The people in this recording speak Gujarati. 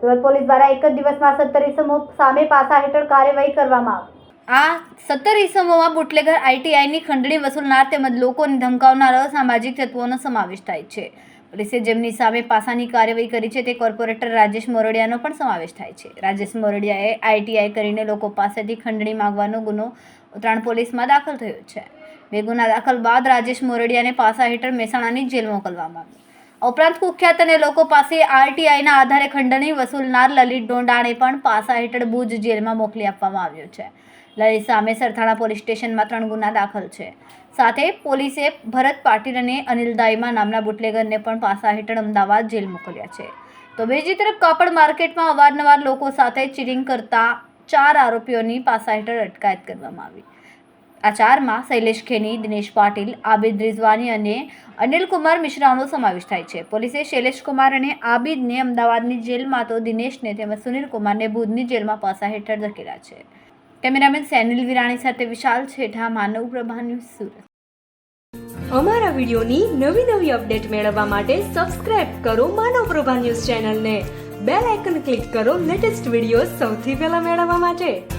સુરત પોલીસ દ્વારા એક જ દિવસમાં સત્તર ઇસમો સામે પાસા હેઠળ કાર્યવાહી કરવામાં આવી. આ સત્તર ઇસમોમાં બુટલેગર આઈટીઆઈની ખંડણી વસૂલનાર તેમજ લોકોને ધમકાવનાર અસામાજિક તત્વોનો સમાવેશ થાય છે. પોલીસે જેમની સામે પાસાની કાર્યવાહી કરી છે તે કોર્પોરેટર રાજેશ મોરડિયાનો પણ સમાવેશ થાય છે. રાજેશ મોરડિયાએ આઈટીઆઈ કરીને લોકો પાસેથી ખંડણી માગવાનો ગુનો ઉત્તરાયણ પોલીસમાં દાખલ થયો છે. બે ગુના દાખલ બાદ રાજેશ મોરડિયાને પાસા હેઠળ મહેસાણાની જેલ મોકલવામાં આવ્યો ઉપરાંત કુખ્યાત અને લોકો પાસે આરટીઆઈના આધારે ખંડણી વસૂલનાર લલિત ડોંડાને પણ પાસા હેઠળ ભુજ જેલમાં મોકલી આપવામાં આવ્યો છે. લલિત સામે સરથાણા પોલીસ સ્ટેશનમાં ત્રણ ગુના દાખલ છે. સાથે પોલીસે ભરત પાટીલ અને અનિલ દાઈમા નામના બુટલેગરને પણ પાસા હેઠળ અમદાવાદ જેલ મોકલ્યા છે. તો બીજી તરફ કાપડ માર્કેટમાં અવારનવાર લોકો સાથે ચીરિંગ કરતા ચાર આરોપીઓની પાસા હેઠળ અટકાયત કરવામાં આવી. આ ચારમાં શૈલેષ ખેની, દિનેશ પાટીલ, આબિદ રિઝવાની અને અનિલ કુમાર મિશ્રાનો સમાવેશ થાય છે. પોલીસે શૈલેષ કુમાર અને આબિદને અમદાવાદની જેલમાં તો દિનેશને તેમજ સુનિલ કુમારને ભુજની જેલમાં પાસા હેઠળ ધકેલા છે. કેમેરામેન સેનિલ વિરાણી સાથે વિશાલ છેઠા, માનવ પ્રભા ન્યૂઝ સુરત. અમારા વિડીયોની નવી નવી અપડેટ મેળવવા માટે સબસ્ક્રાઇબ કરો માનવ પ્રભા ન્યૂઝ ચેનલને. બેલ આઇકન ક્લિક કરો લેટેસ્ટ વીડિયો સૌથી પહેલા મેળવવા માટે.